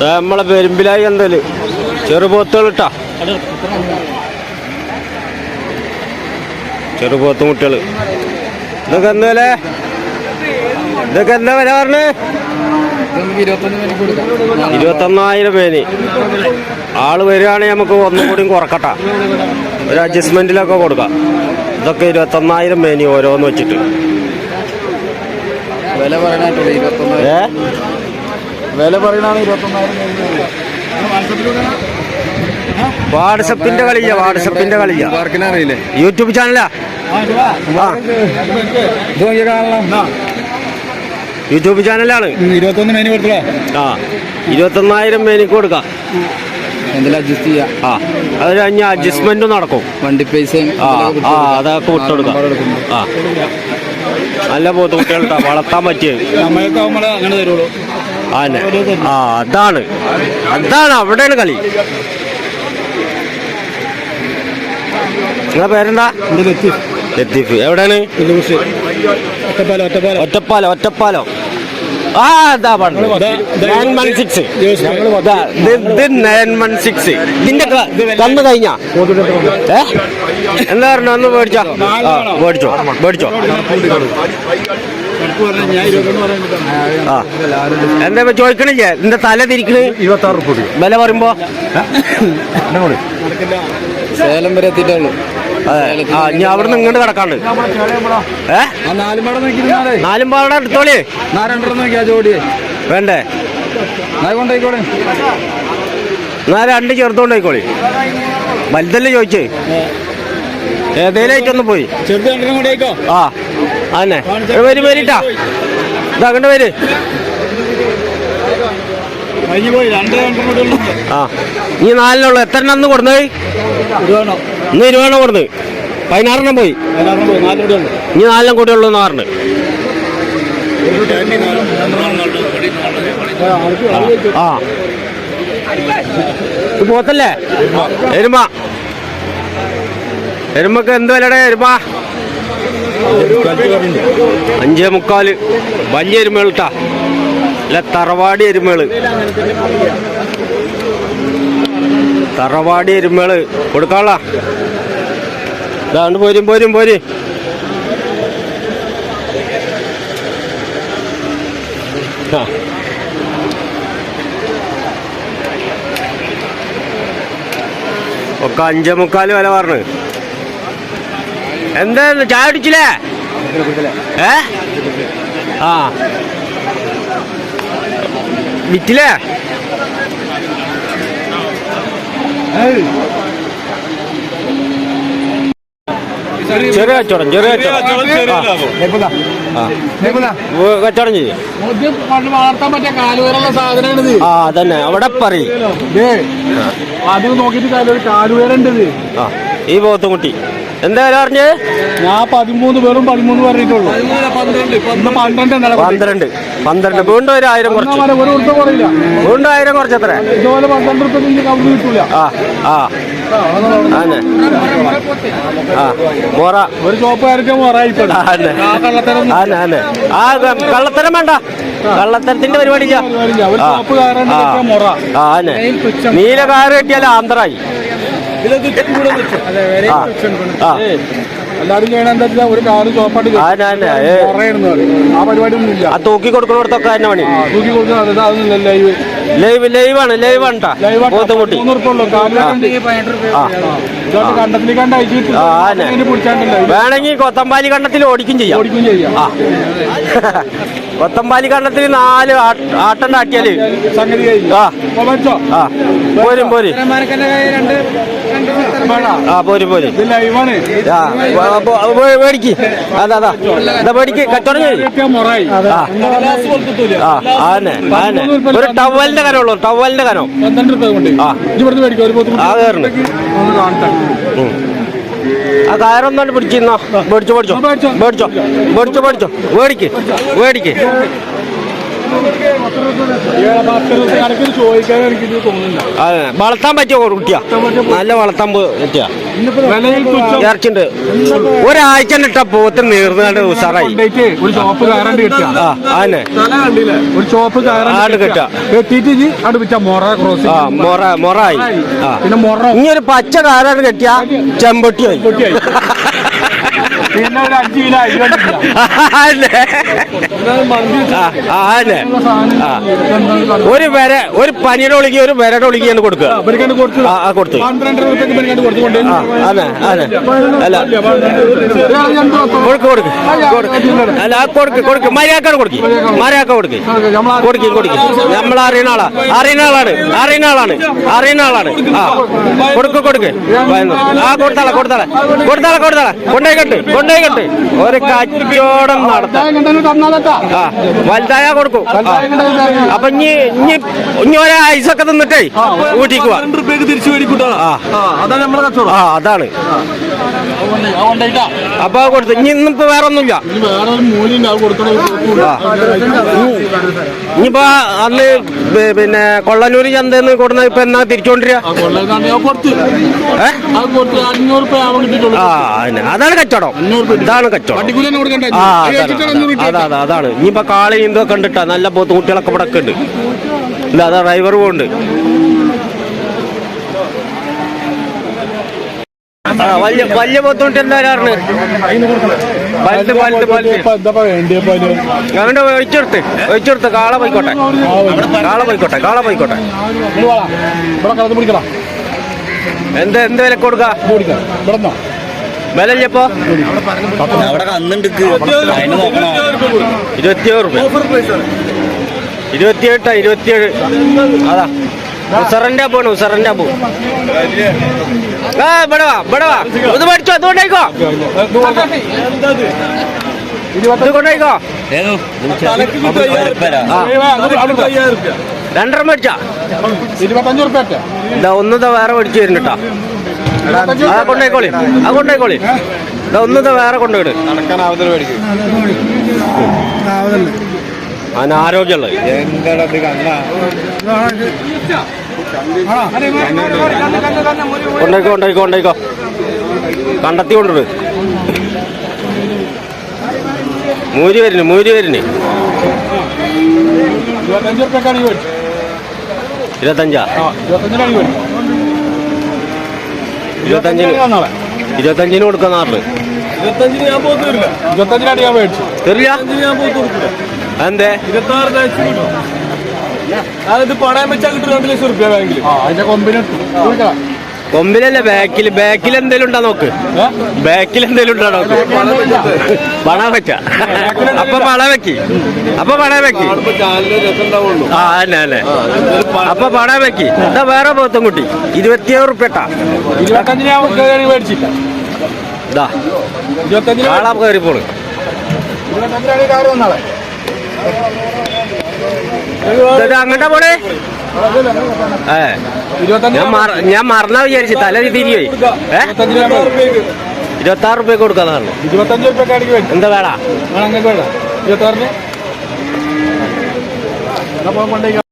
നമ്മളെ പെരുമ്പിലായി എന്തൽ ചെറുപോത്തുകൾ ഇട്ടാ. ചെറുപോത്ത് മുട്ടകൾ ഇതൊക്കെ എന്താ വില? ഇതൊക്കെ എന്താ വില പറഞ്ഞേ? ഇരുപത്തൊന്നായിരം പേര്. ആൾ വരികയാണെങ്കിൽ നമുക്ക് ഒന്നും കൂടി കുറക്കട്ടെ. ഒരു അഡ്ജസ്റ്റ്മെന്റിലൊക്കെ കൊടുക്കാം. ഇതൊക്കെ ഇരുപത്തൊന്നായിരം പേനി ഓരോന്ന് വെച്ചിട്ട്. വില പറയാനായിട്ടുള്ള ഇരുപത്തൊന്നായിരം? വില പറയണാണ് ഇരുപത്തൊന്നായിരം വാട്സപ്പിന്റെ കളിയ വാട്സപ്പിന്റെ കളിയ. അറിയില്ലേ യൂട്യൂബ് ചാനലാ. ആ. യൂട്യൂബ് ചാനലാണ്. ഇരുപത്തൊന്ന് മേനി കൊടുത്തോ ആ. ഇരുപത്തൊന്നായിരം മേനിക്ക് കൊടുക്കാം. എന്തെങ്കിലും അഡ്ജസ്റ്റ് ചെയ്യാം? ആ. അത് കഴിഞ്ഞ അഡ്ജസ്റ്റ്മെന്റും നടക്കും. വണ്ടി പൈസയും ആ ആ അതൊക്കെ വിട്ടുകൊടുക്കാം ആ നല്ല പോത്ത് കുട്ടികൾ വളർത്താൻ പറ്റിയത്. നമ്മളൊക്കെ അങ്ങനെ തരുള്ളൂ. ആന്നെ ആ അതാണ്. അതാണ് അവിടെയാണ് കളി. നിങ്ങളെ പേരെന്താ? ലത്തീഫ്. എവിടെയാണ്? ഒറ്റപ്പാലം ഒറ്റപ്പാലം. ഒറ്റപ്പാലം ഒറ്റപ്പാലം. ആ ഇതാ ദാ, ദാ നയൻ വൺ സിക്സ് ദിവസം. നയൻ വൺ സിക്സ് ഇതിന്റെ ക- കന്ന് കഴിഞ്ഞ? ഏ? എന്താ പറഞ്ഞു ഒന്ന് മേടിച്ചോ മേടിച്ചോ മേടിച്ചോ ആ എന്താ ഇപ്പൊ ചോദിക്കണില്ലേ? ഇതിന്റെ തല തിരിക്കണ്? ഇരുപത്തി ആറ് റുപ്യ വില പറയുമ്പോ? സേലം വരെ എത്തിയിട്ടുള്ളൂ. ആ ഇനി അവിടുന്ന് ഇങ്ങോട്ട് കിടക്കാണ്ട്. ഏ? ആ നാലും പാടം എടുത്തോളി. വേണ്ടേ? എന്നാ രണ്ട് ചേർത്തോണ്ട് പോയിക്കോളി. വലുതല്ലേ ചോദിച്ചേ? ഏതേലായിട്ടൊന്ന് പോയി? ചെറുത് രണ്ടെണ്ണം ആ. അതന്നെ വരി വരിട്ടാ. ഇതാ കണ്ട വര്. ആ. നീ നാലിനുള്ള എത്ര എണ്ണം അന്ന് ഇത് ഇന്ന് ഇരുപതെണ്ണം കൊടുന്ന് പതിനാറെണ്ണം പോയി. ഇനി നാലെണ്ണം കൂടി ഉള്ളൂ എന്ന് പറഞ്ഞു. ആ പോത്തല്ലേ? എരുമ. എരുമക്ക് എന്ത് വിലടേ എരുമ? അഞ്ചേ മുക്കാൽ വലിയ എരുമേളിട്ടാ അല്ല തറവാടി എരുമേൾ. തറവാടി എരുമേൾ. കൊടുക്കാളാ. ഇതാണ്ട് പോരും പോരും പോരും. ഒക്കെ അഞ്ചേ മുക്കാൽ വില പറഞ്ഞു. എന്താ ചായ അടിച്ചില്ലേ ഏ? ആ. വിറ്റില്ലേ? ചെറിയ കച്ചവടം ചെറിയ കച്ചവടം. ചെയ്യും? ആ അതന്നെ. അവിടെ പറയും. ആദ്യം നോക്കിയിട്ട് ആ ഈ പോത്തുംകുട്ടി എന്താ വില ഞാൻ പതിമൂന്ന് പേരും പതിമൂന്ന് പറഞ്ഞിട്ടുള്ളൂ. പന്ത്രണ്ട്. പന്ത്രണ്ട്. വീണ്ടും ഒരു ആയിരം കുറച്ച്. വീണ്ടും ആയിരം കുറച്ച് എത്ര ഇതുപോലെ പന്ത്രണ്ട് കിട്ടൂല. ആ ആ. ആ മോറ. ഒരു ആ കള്ളത്തരം വേണ്ട. കള്ളത്തരത്തിന്റെ പരിപാടിയില്ല. ഒരു ആ, നീല കാറ് കിട്ടിയാൽ ആന്ധ്രായി. തൂക്കി കൊടുക്കുന്നിടത്തൊക്കെ തന്നെ പണി. തൂക്കി ലൈവ്. ലൈവ് ലൈവാണ് ലൈവ് വേണമെങ്കിൽ കൊത്തമ്പാലി കണ്ടത്തിൽ ഓടിക്കും ചെയ്യാം. കൊത്തമ്പാലി കണ്ടത്തിൽ നാല് ആട്ടണ്ടാക്കിയാൽ സംഗതി ആ. പോരും പോരും. ആ പോരും പോരും. പേടിക്ക്. മേടിക്ക് അതാ അതാ. ഇതാ മേടിക്ക് കച്ചവടം ആന്നെ ആന്നെ. ഒരു ടവലിന്റെ കനമുള്ളൂ ടവലിന്റെ കനം. ആ. കയറുന്നു. ആ കയറൊന്നാണ് പിടിച്ചിരുന്നോ പേടിച്ചോ മേടിച്ചോ മേടിച്ചോ മേടിച്ചോ മേടിച്ചോ മേടിച്ചോ മേടിക്ക് മേടിക്ക് അതെ. വളർത്താൻ പറ്റിയ കുട്ടിയാ. നല്ല വളർത്താൻ പറ്റിയ. ഇറച്ചിണ്ട്. ഒരാഴ്ച ഇട്ട പോത്തിന് നീർന്നാണ്ട് ഉഷാറായി. ഒരു കയറാണ്ട് ഒരു കയറാണ്ട് മൊറ ആ മൊറ മൊറായി. ആ. പിന്നെ ഇനി ഒരു പച്ച കാരാണ് കെട്ടിയ ചെമ്പൊട്ടിയായി. പൊട്ടിയായി പിന്നെ ഒരു അഞ്ച് കിലോ അരി. ഒരു വര ഒരു പനിയുടെ ഒളിക്ക് ഒരു വരയുടെ ഒളിക്കാണ് കൊടുക്കുക കൊടുത്തു. അതെ അതെ അല്ല. കൊടുക്ക് കൊടുക്ക്. കൊടുക്ക് അല്ല കൊടുക്ക് കൊടുക്ക്. മര്യാദക്കാണ് കൊടുക്ക്. മര്യാദക്ക കൊടുക്ക്. കൊടുക്ക് കൊടുക്ക്. നമ്മൾ അറിയുന്ന ആളാ. അറിയുന്ന ആളാണ്. അറിയുന്ന ആളാണ്. അറിയുന്ന ആളാണ്. ആ കൊടുക്ക് കൊടുക്ക്. ആ കൊടുത്താളെ കൊടുത്താളെ. കൊടുത്താളെ കൊടുത്താളെ. കൊണ്ടേക്കട്ട് കൊണ്ടേക്കട്ട് ഒരു കച്ചവടം നടത്താം. വലുതായ കൊടുക്കും. അപ്പൊ ഇനി ഇനി ഇനി തിന്നിട്ടേ ഊട്ടിക്ക് തിരിച്ചു മേടിക്കൂട്ടാ ആ. അതാണ് അപ്പൊ കൊടുത്തു. ഇനി ഇന്നിപ്പോ വേറെ ഒന്നുമില്ല ഒരു ഇനിയിപ്പോ അന്ന് പിന്നെ കൊള്ളനൂര് ചന്തന്ന് കൊടുന്ന ഇപ്പൊ എന്നാ തിരിച്ചോണ്ടിരിക അതാണ് കച്ചവടം. ഇതാണ് കച്ചവടം. ആ അതാണ് അതാണ്. ഇനിയിപ്പോ കാളി എന്തോ കണ്ടിട്ടാ നല്ല കുട്ടികളൊക്കെ ഇവിടെ ഒക്കെ ഉണ്ട്. ഇല്ല അതാ ഡ്രൈവർ പോണ്ട് വലിയ വലിയ ബുദ്ധിമുട്ട് എന്താ കാരണം? വലുത് വലുത് ഒഴിച്ചെടുത്ത്. ഒഴിച്ചെടുത്ത്. കാള പോയിക്കോട്ടെ. കാള പോയിക്കോട്ടെ കാള പോയിക്കോട്ടെ. എന്ത് എന്ത് വില കൊടുക്ക? പിടിക്കാം ഇവിടെ നിന്നോ വില ഇല്ലപ്പോ അവിടെ കന്നുണ്ട് അതിന് നോക്കണോ ഇരുപത്തിയേഴ് റുപ്യ ഇരുപത്തിയെട്ടാ ഇരുപത്തിയേഴ്. അതാ. ഉസറിന്റെ പോണ് ഉസറിന്റെ പോ ആ ഇവിടെ വാ ഇവിടെ വാ. ഇത് പഠിച്ചോ ഇത് കൊണ്ടേക്കോ ഇത് കൊണ്ടേക്കോ രണ്ടര മേടിച്ചാ. ഇരുപത്തഞ്ച് റുപ്യ വേറെ മേടിച്ചു വരുന്നുട്ടാ ആ കൊണ്ടേക്കോളി ആ ഒന്നും ഇതാ ഒന്നതാ വേറെ കൊണ്ടുപോയിട് അതിന് ആരോഗ്യമുള്ളത്. കൊണ്ടേക്കോ കൊണ്ടേക്കോ കൊണ്ടേക്കോ കണ്ടെത്തി കൊണ്ടിട്ട് മൂരി വരുന്നു മൂരി വരുന്നു ഇരുപത്തഞ്ച് ഇരുപത്തഞ്ചിനാണ്. ഇരുപത്തഞ്ചിന് ഇരുപത്തഞ്ചിന് കൊടുക്കുന്ന നാട്ടിൽ ഇരുപത്തഞ്ചിന് ഞാൻ പോത്ത് തരില്ല ഇരുപത്തഞ്ചിനാണ് ഞാൻ മേടിച്ചു. തരില്ല? ഞാൻ പോത്ത് കൊടുക്കില്ല. എന്തേ ഇരുപത്തി ആറ് ലക്ഷം കിട്ടും. ഞാനിത് പണയം വെച്ചാൽ കിട്ടും രണ്ട് ലക്ഷം റുപ്യ ബാങ്കിൽ. അതിന്റെ കൊമ്പിന് കൊമ്പിലല്ല? ബാക്കിൽ ബാക്കിൽ എന്തേലും ഉണ്ടോ നോക്ക്? ബാക്കിൽ എന്തേലും ഉണ്ടോ നോക്ക്? പണ വെച്ച. അപ്പൊ പണ വെക്കി. അപ്പൊ പണ വെക്കി. ആ അന്നെ അല്ലെ അപ്പൊ പണ വെക്കി. എന്താ വേറെ പോത്തും കുട്ടി. ഇരുപത്തിയേഴ് മേടിച്ചില്ല. ഇതാ. ആളാ അങ്ങോട്ടാ പോണേ. ഏ ഞാൻ മറ- ഞാൻ മറന്നാ വിചാരിച്ചു തല തിരികെ ഏ? ഇരുപത്തി ആറ് റുപ്യ മേടിച്ചു എന്താ വേടാ?